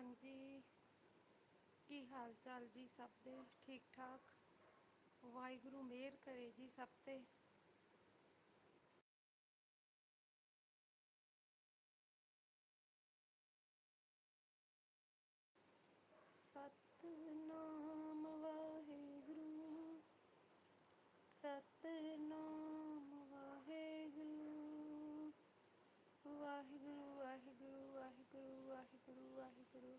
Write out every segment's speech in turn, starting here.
ਹਾਂਜੀ। ਕੀ ਹਾਲ ਚਾਲ ਜੀ ਸਭ ਦੇ? ਠੀਕ ਠਾਕ? ਵਾਹਿਗੁਰੂ ਮਿਹਰ ਕਰੇ ਜੀ ਸਭ ਤੇ ਸਤਨਾਮ ਵਾਹਿਗੁਰੂ ਸਤਨਾਮ ਵਾਹਿਗੁਰੂ ਵਾਹਿਗੁਰੂ ਵਾਹਿਗੁਰੂ ਵਾਹਿਗੁਰੂ ਵਾਹਿਗੁਰੂ ਵਾਹਿਗੁਰੂ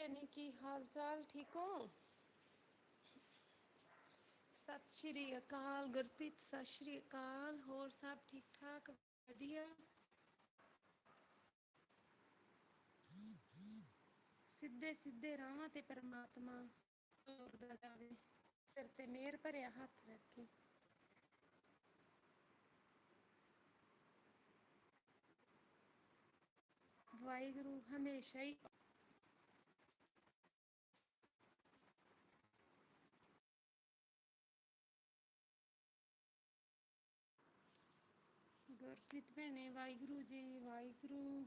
ਭੈਣੇ ਕੀ ਹਾਲ ਚਾਲ ਠੀਕ ਹੋ? ਸਤਿ ਸ਼੍ਰੀ ਅਕਾਲ ਗੁਰਪ੍ਰੀਤ, ਸਤਿ ਸ਼੍ਰੀ ਅਕਾਲ। ਹੋਰ ਸਭ ਠੀਕ ਠਾਕ ਵਧੀਆ? ਸਿੱਧੇ ਸਿੱਧੇ ਰਾਹਾਂ ਤੇ ਪਰਮਾਤਮਾ ਤੋਰਦਾ ਜਾਵੇ, ਸਿਰ ਤੇ ਮਿਹਰ ਭਰਿਆ ਹੱਥ ਰੱਖ। ਕੇ ਵਾਹਿਗੁਰੂ ਹਮੇਸ਼ਾ ਹੀ ਗੁਰਪ੍ਰੀਤ ਭੈਣੇ ਵਾਹਿਗੁਰੂ ਜੀ, ਵਾਹਿਗੁਰੂ।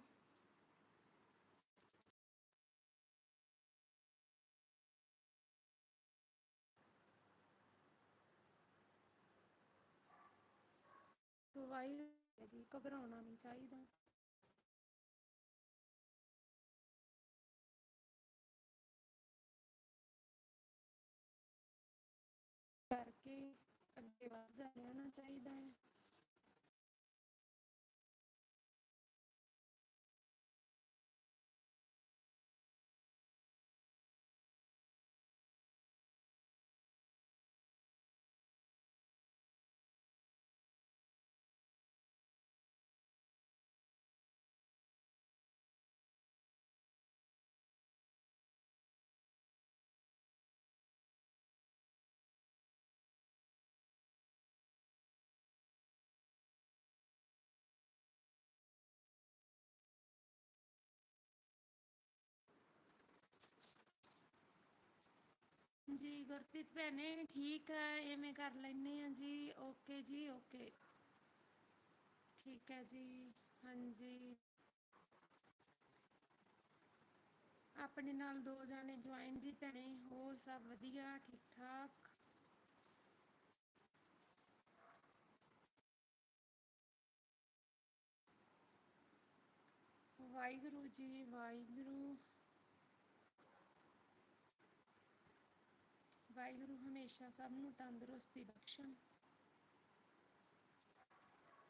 ਵਾਹਿਗੁਰੂ ਜੀ, ਘਬਰਾਉਣਾ ਨਹੀਂ ਚਾਹੀਦਾ। ਕਰਕੇ ਅੱਗੇ ਵੱਧਦਾ ਰਹਿਣਾ ਚਾਹੀਦਾ ਹੈ। ਭੈਣੇ, ਠੀਕ ਹੈ ਐਵੇਂ ਕਰ ਲੈਨੇ ਆ ਜੀ। ਓਕੇ ਜੀ, ਓਕੇ। ਠੀਕ ਹੈ ਜੀ, ਹਾਂਜੀ। ਆਪਣੇ ਨਾਲ ਦੋ ਜਾਣੇ ਜੁਆਇਨ ਜੀ ਭੈਣੇ, ਹੋਰ ਸਭ ਵਧੀਆ ਠੀਕ ਠਾਕ ਵਾਹਿਗੁਰੂ ਜੀ ਵਾਹਿਗੁਰੂ ਵਾਹਿਗੁਰੂ ਹਮੇਸ਼ਾ ਸਭ ਨੂੰ ਤੰਦਰੁਸਤੀ ਬਖਸ਼ਣ।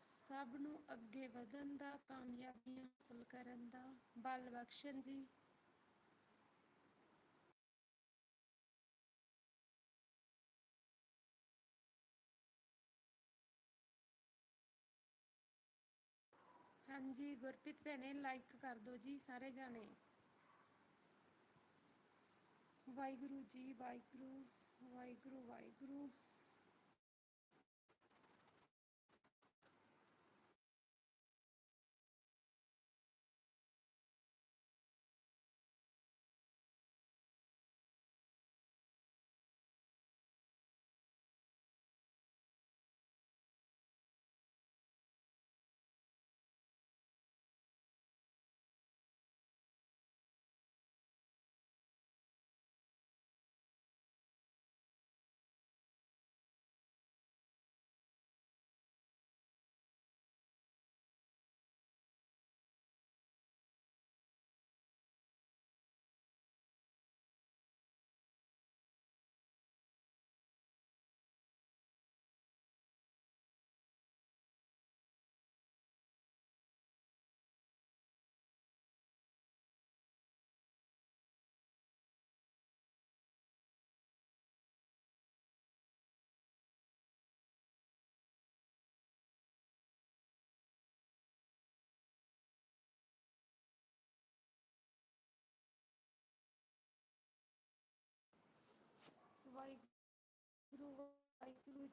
ਸਭ ਨੂੰ ਅੱਗੇ ਵਧਣ ਦਾ, ਕਾਮਯਾਬੀਆਂ ਹਾਸਲ ਕਰਨ ਦਾ ਬਲ ਬਖਸ਼ਣ ਜੀ। ਹਾਂਜੀ, ਗੁਰਪ੍ਰੀਤ ਭੈਣੇ ਲਾਈਕ ਕਰ ਦਿਓ ਜੀ ਸਾਰੇ ਜਾਣੇ। ਵਾਹਿਗੁਰੂ ਜੀ, ਵਾਹਿਗੁਰੂ। ਵਾਹਿਗੁਰੂ ਵਾਹਿਗੁਰੂ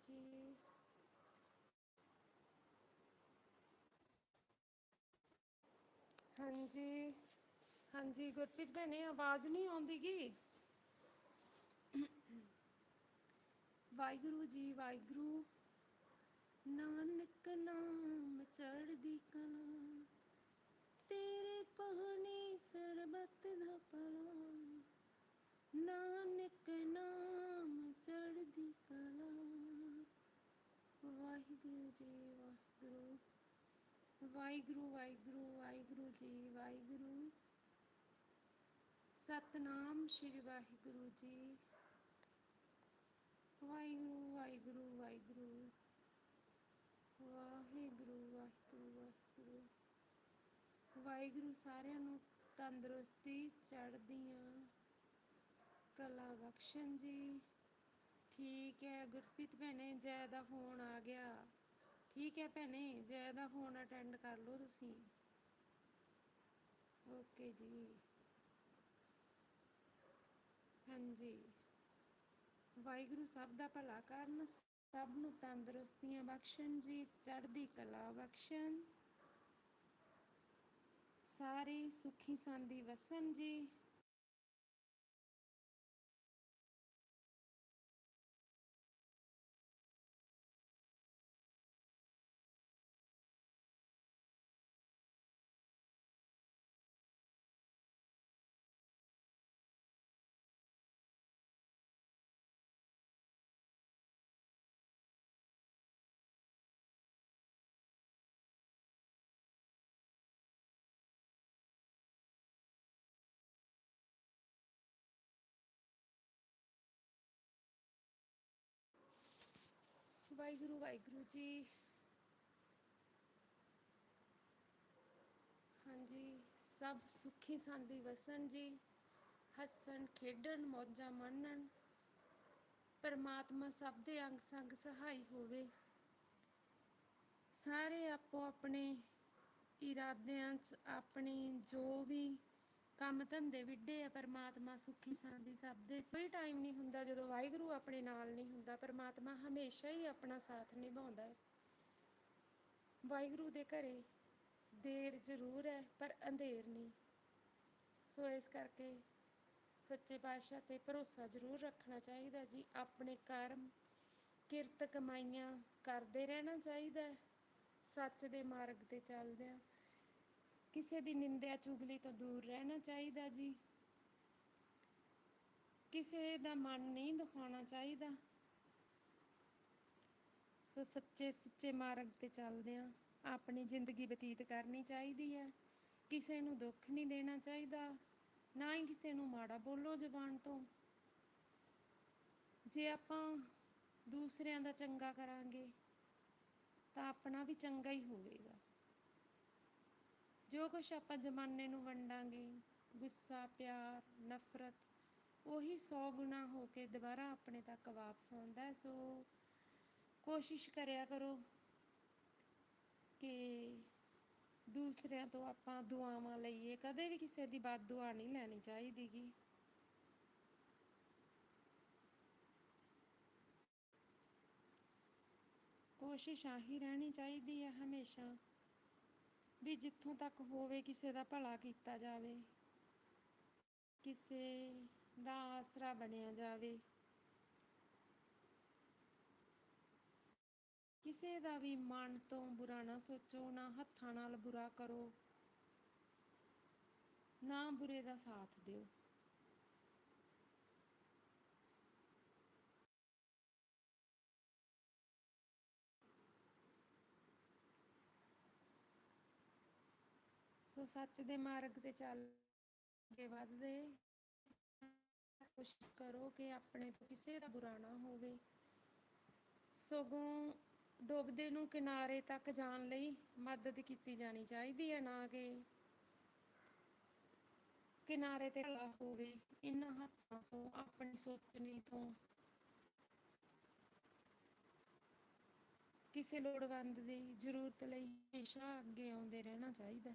ਜੀ। ਹਾਂਜੀ। ਹਾਂਜੀ, ਗੁਰਪ੍ਰੀਤ ਭੈਣੇ, ਆਵਾਜ਼ ਨਹੀਂ ਆਉਂਦੀ ਵਾਹਿਗੁਰੂ ਜੀ, ਵਾਹਿਗੁਰੂ। ਨਾਨਕ ਨਾਮ ਚੜਦੀ ਕਲਾ, ਤੇਰੇ ਪਾਣੀ ਸਰਬਤ ਦਾ ਪਲਾ ਨਾਨਕ ਨਾਮ ਚੜਦੀ ਕਲਾ ਵਾਹਿਗੁਰੂ ਜੀ, ਵਾਹਿਗੁਰੂ। ਵਾਹਿਗੁਰੂ ਵਾਹਿਗੁਰੂ ਵਾਹਿਗੁਰੂ ਜੀ, ਵਾਹਿਗੁਰੂ। ਸਤਨਾਮ ਸ਼੍ਰੀ ਵਾਹਿਗੁਰੂ ਜੀ। ਵਾਹਿਗੁਰੂ ਵਾਹਿਗੁਰੂ ਵਾਹਿਗੁਰੂ। ਵਾਹਿਗੁਰੂ ਵਾਹਿਗੁਰੂ ਵਾਹਿਗੁਰੂ। ਵਾਹਿਗੁਰੂ ਸਾਰਿਆਂ ਨੂੰ ਤੰਦਰੁਸਤੀ, ਚੜ੍ਹਦੀਆਂ ਕਲਾ ਬਖਸ਼ਣ ਜੀ। ਠੀਕ ਹੈ, ਗੁਰਪ੍ਰੀਤ ਭੈਣੇ, ਜੈ ਦਾ ਫੋਨ ਆ ਗਿਆ। ਠੀਕ ਹੈ ਭੈਣੇ, ਜੈ ਦਾ ਫੋਨ ਅਟੈਂਡ ਕਰ ਲਓ ਤੁਸੀਂ। ਓਕੇ ਜੀ। ਹਾਂਜੀ। ਵਾਹਿਗੁਰੂ ਸਭ ਦਾ ਭਲਾ ਕਰਨ, ਸਭ ਨੂੰ ਤੰਦਰੁਸਤੀਆਂ ਬਖਸ਼ਣ ਜੀ, ਚੜ੍ਹਦੀ ਕਲਾ ਬਖਸ਼ਣ। ਸਾਰੇ ਸੁਖੀ ਸੰਦੀ ਵਸਣ ਜੀ। ਵਾਹਿਗੁਰੂ ਵਾਹਿਗੁਰੂ ਜੀ। ਹਾਂਜੀ, ਸਭ ਸੁਖੀ ਸੰਦੀ ਵਸਣ ਜੀ। ਹੱਸਣ, ਖੇਡਣ, ਮੌਜਾਂ ਮਾਣਨ। ਪਰਮਾਤਮਾ ਸਭ ਦੇ ਅੰਗ ਸੰਗ ਸਹਾਈ ਹੋਵੇ। ਸਾਰੇ ਆਪੋ ਆਪਣੇ ਇਰਾਦਿਆਂ 'ਚ ਆਪਣੀ ਜੋ ਵੀ ਕੰਮ ਧੰਦੇ ਵਿੱਢੇ ਆ, ਪਰਮਾਤਮਾ ਸੁਖੀ ਸੰਦੀ ਸਭ ਦੇ। ਕੋਈ ਟਾਈਮ ਨਹੀਂ ਹੁੰਦਾ ਜਦੋਂ ਵਾਹਿਗੁਰੂ ਆਪਣੇ ਨਾਲ ਨਹੀਂ ਹੁੰਦਾ, ਪਰਮਾਤਮਾ ਹਮੇਸ਼ਾ ਹੀ ਆਪਣਾ ਸਾਥ ਨਿਭਾਉਂਦਾ ਹੈ। ਵਾਹਿਗੁਰੂ ਦੇ ਘਰੇ ਦੇਰ ਜ਼ਰੂਰ ਹੈ, ਪਰ ਅੰਧੇਰ ਨਹੀਂ। ਸੋ ਇਸ ਕਰਕੇ ਸੱਚੇ ਪਾਤਸ਼ਾਹ ਤੇ ਭਰੋਸਾ ਜ਼ਰੂਰ ਰੱਖਣਾ ਚਾਹੀਦਾ ਜੀ, ਆਪਣੇ ਕਰਮ, ਕਿਰਤ ਕਮਾਈਆਂ ਕਰਦੇ ਰਹਿਣਾ ਚਾਹੀਦਾ ਸੱਚ ਦੇ ਮਾਰਗ ਤੇ ਚੱਲਦਿਆਂ। ਕਿਸੇ ਦੀ ਨਿੰਦਿਆ ਚੁਗਲੀ ਤੋਂ ਦੂਰ ਰਹਿਣਾ ਚਾਹੀਦਾ ਜੀ। ਕਿਸੇ ਦਾ ਮਨ ਨਹੀਂ ਦਿਖਾਉਣਾ ਚਾਹੀਦਾ। ਸੋ ਸੱਚੇ ਸੁੱਚੇ ਮਾਰਗ ਤੇ ਚੱਲਦਿਆਂ ਆਪਣੀ ਜ਼ਿੰਦਗੀ ਬਤੀਤ ਕਰਨੀ ਚਾਹੀਦੀ ਹੈ। ਕਿਸੇ ਨੂੰ ਦੁੱਖ ਨਹੀਂ ਦੇਣਾ ਚਾਹੀਦਾ। ਨਾ ਹੀ ਕਿਸੇ ਨੂੰ ਮਾੜਾ ਬੋਲੋ ਜ਼ਬਾਨ ਤੋਂ। ਜੇ ਆਪਾਂ ਦੂਸਰਿਆਂ ਦਾ ਚੰਗਾ ਕਰਾਂਗੇ, ਤਾਂ ਆਪਣਾ ਵੀ ਚੰਗਾ ਹੀ ਹੋਵੇਗਾ। ਜੋ ਕੁਛ ਆਪਾਂ ਜ਼ਮਾਨੇ ਨੂੰ ਵੰਡਾਂਗੇ, ਗੁੱਸਾ, ਪਿਆਰ, ਨਫ਼ਰਤ, ਉਹੀ 100 ਗੁਣਾ ਹੋ ਕੇ ਦੁਬਾਰਾ ਆਪਣੇ ਤੱਕ ਵਾਪਸ ਆਉਂਦਾ ਹੈ। ਸੋ ਕੋਸ਼ਿਸ਼ ਕਰਿਆ ਕਰੋ ਕਿ ਦੂਸਰਿਆਂ ਤੋਂ ਆਪਾਂ ਦੁਆਵਾਂ ਲਈਏ। ਕਦੇ ਵੀ ਕਿਸੇ ਦੀ ਬਦ ਦੁਆ ਨਹੀਂ ਲੈਣੀ ਚਾਹੀਦੀ ਗੀ ਕੋਸ਼ਿਸ਼ ਆਹੀ ਰਹਿਣੀ ਚਾਹੀਦੀ ਹੈ ਹਮੇਸ਼ਾ। ਵੀ ਜਿੱਥੋਂ ਤੱਕ ਹੋਵੇ ਕਿਸੇ ਦਾ ਭਲਾ ਕੀਤਾ ਜਾਵੇ, ਕਿਸੇ ਦਾ ਆਸਰਾ ਬਣਿਆ ਜਾਵੇ, ਕਿਸੇ ਦਾ ਵੀ ਮਨ ਤੋਂ ਬੁਰਾ ਨਾ ਸੋਚੋ, ਨਾ ਹੱਥਾਂ ਨਾਲ ਬੁਰਾ ਕਰੋ, ਨਾ ਬੁਰੇ ਦਾ ਸਾਥ ਦਿਓ। ਸੱਚ ਦੇ ਮਾਰਗ ਤੇ ਚੱਲ ਕੇ ਵੱਧਦੇ। ਕੋਸ਼ਿਸ਼ ਕਰੋ ਕਿ ਆਪਣੇ ਤੋਂ ਕਿਸੇ ਦਾ ਬੁਰਾ ਨਾ ਹੋਵੇ। ਸਗੋਂ ਡੁੱਬਦੇ ਨੂੰ ਕਿਨਾਰੇ ਤੱਕ ਜਾਣ ਲਈ ਮਦਦ ਕੀਤੀ ਜਾਣੀ ਚਾਹੀਦੀ ਹੈ ਨਾ ਕਿ ਕਿਨਾਰੇ ਤੇ ਖੜਾ ਹੋਵੇ। ਇਹਨਾਂ ਹੱਥਾਂ ਤੋਂ, ਆਪਣੀ ਸੋਚਣੀ ਤੋਂ। ਕਿਸੇ ਲੋੜਵੰਦ ਦੀ ਜ਼ਰੂਰਤ ਲਈ ਹਮੇਸ਼ਾ ਅੱਗੇ ਆਉਂਦੇ ਰਹਿਣਾ ਚਾਹੀਦਾ।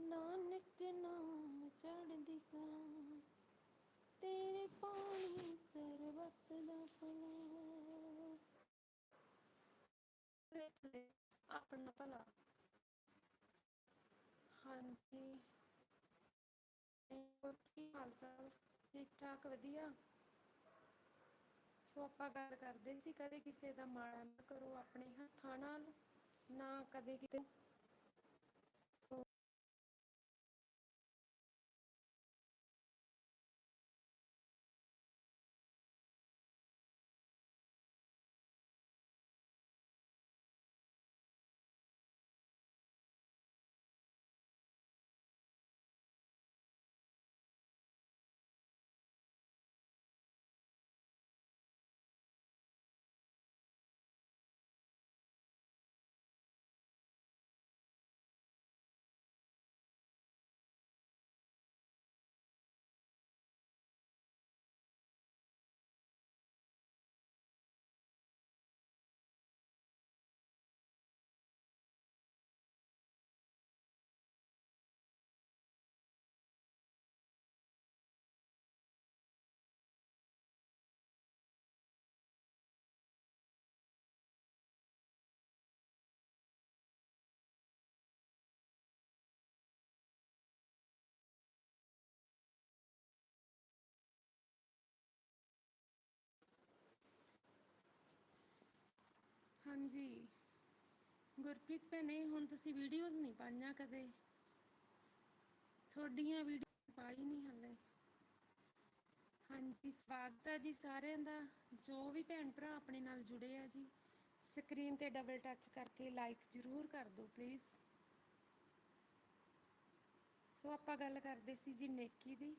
ਨਾਨਕ ਨਾਮ ਚੜ੍ਹਦੀ ਕਲਾ, ਤੇਰੇ ਪਾਣੀ ਸਰਬੱਤ ਦਾ ਭਲਾ। ਆਪਣਾ ਭਲਾ। ਹਾਂਜੀ। ਕੀ ਹਾਲ ਚਾਲ ਠੀਕ ਠਾਕ ਵਧੀਆ? ਸੋ ਆਪਾਂ ਗੱਲ ਕਰਦੇ ਸੀ, ਕਦੇ ਕਿਸੇ ਦਾ ਮਾੜਾ ਨਾ ਕਰੋ ਆਪਣੇ ਹੱਥਾਂ ਨਾਲ, ਨਾ ਕਦੇ ਕਿਤੇ। ਹਾਂਜੀ। ਗੁਰਪ੍ਰੀਤ ਭੈਣੇ, ਹੁਣ ਤੁਸੀਂ ਵੀਡੀਓਜ਼ ਨਹੀਂ ਪਾਈਆਂ ਕਦੇ? ਤੁਹਾਡੀਆਂ ਵੀਡੀਓ ਪਾਈ ਨਹੀਂ ਹਲੇ। ਹਾਂਜੀ, ਸਵਾਗਤ ਹੈ ਜੀ ਸਾਰਿਆਂ ਦਾ। ਜੋ ਵੀ ਭੈਣ ਭਰਾ ਆਪਣੇ ਨਾਲ ਜੁੜੇ ਆ ਜੀ ਸਕਰੀਨ ਤੇ ਡਬਲ ਟੱਚ ਕਰਕੇ ਲਾਈਕ ਜ਼ਰੂਰ ਕਰ ਦਿਓ ਪਲੀਜ਼ ਸੋ ਆਪਾਂ ਗੱਲ ਕਰਦੇ ਸੀ ਜੀ ਨੇਕੀ ਦੀ।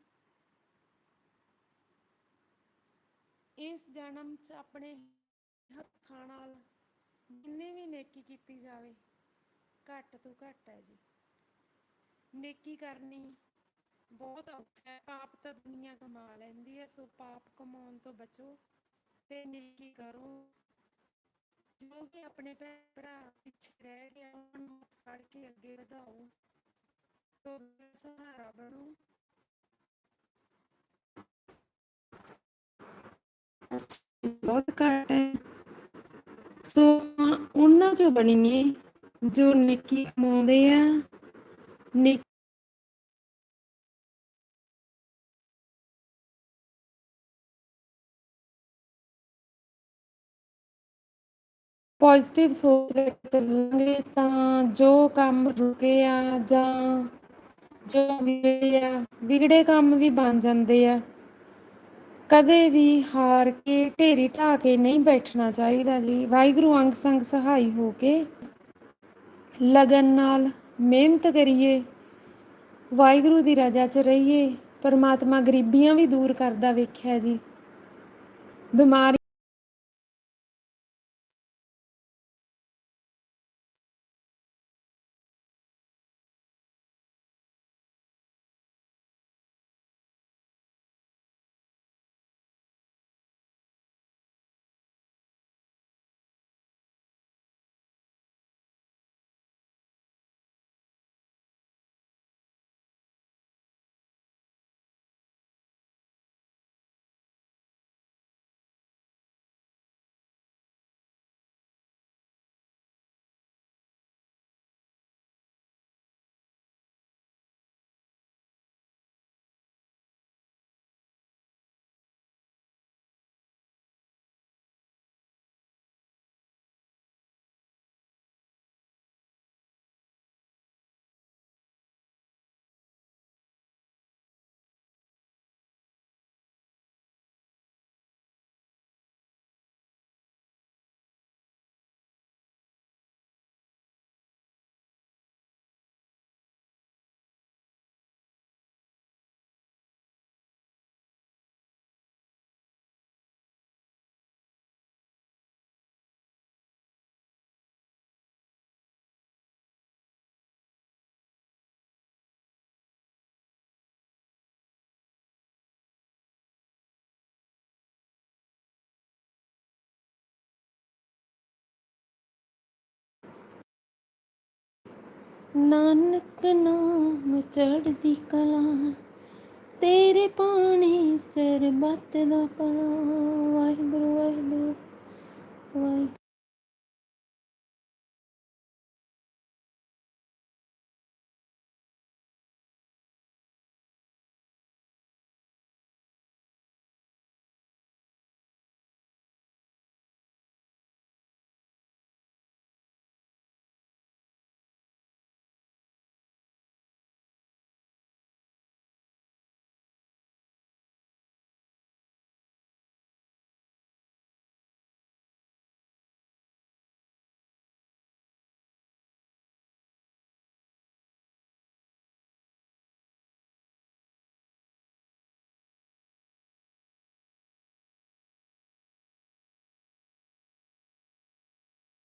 ਇਸ ਜਨਮ 'ਚ ਆਪਣੇ ਹੱਥਾਂ ਨਾਲ ਜਿੰਨੇ ਵੀ ਨੇਕੀ ਕੀਤੀ ਜਾਵੇ, ਘੱਟ ਤੋਂ ਘੱਟ ਹੈ ਜੀ। ਨੇਕੀ ਕਰਨੀ ਬਹੁਤ ਔਖਾ ਹੈ ਪਾਪ ਤਾਂ ਦੁਨੀਆ ਕਮਾ ਲੈਂਦੀ ਹੈ, ਸੋ ਪਾਪ ਕਮਾਉਣ ਤੋਂ ਬਚੋ ਤੇ ਨੇਕੀ ਕਰੋ। ਜੋ ਕਿ ਆਪਣੇ ਭਰਾ ਪਿੱਛੇ ਰਹਿ ਗਏ ਉਹਨਾਂ ਨੂੰ ਫੜ ਕੇ ਅੱਗੇ ਵਧਾਓ। ਤੋ ਸਹਾਰਾ ਬਣੋ। ਬਹੁਤ ਘੱਟ ਹੈ। ਸੋ ਉਹਨਾਂ ਚੋਂ ਬਣੀਏ ਜੋ ਨੇਕੀ ਕਮਾਉਂਦੇ ਆ ਨੇ ਪੋਜ਼ਿਟਿਵ ਸੋਚ ਲੈ ਕੇ ਚੱਲਾਂਗੇ ਤਾਂ ਜੋ ਕੰਮ ਰੁਕੇ ਆ ਜਾਂ ਜੋ ਵਿਗੜੇ ਆ ਵਿਗੜੇ ਕੰਮ ਵੀ ਬਣ ਜਾਂਦੇ ਆ। ਕਦੇ ਵੀ ਹਾਰ ਕੇ ਢੇਰੀ ਢਾ ਕੇ ਨਹੀਂ ਬੈਠਣਾ ਚਾਹੀਦਾ ਜੀ। ਵਾਹਿਗੁਰੂ ਅੰਗ ਸੰਗ ਸਹਾਈ ਹੋ ਕੇ ਲਗਨ ਨਾਲ ਮਿਹਨਤ ਕਰੀਏ, ਵਾਹਿਗੁਰੂ ਦੀ ਰਜ਼ਾ 'ਚ ਰਹੀਏ। ਪਰਮਾਤਮਾ ਗਰੀਬੀਆਂ ਵੀ ਦੂਰ ਕਰਦਾ ਵੇਖਿਆ ਜੀ। ਬਿਮਾਰੀ ਨਾਨਕ ਨਾਮ ਚੜ੍ਹਦੀ ਕਲਾ ਤੇਰੇ ਪਾਣੀ ਸਰਬੱਤ ਦਾ ਭਲਾ। ਵਾਹਿਗੁਰੂ ਵਾਹਿਗੁਰੂ ਵਾਹਿਗੁਰੂ।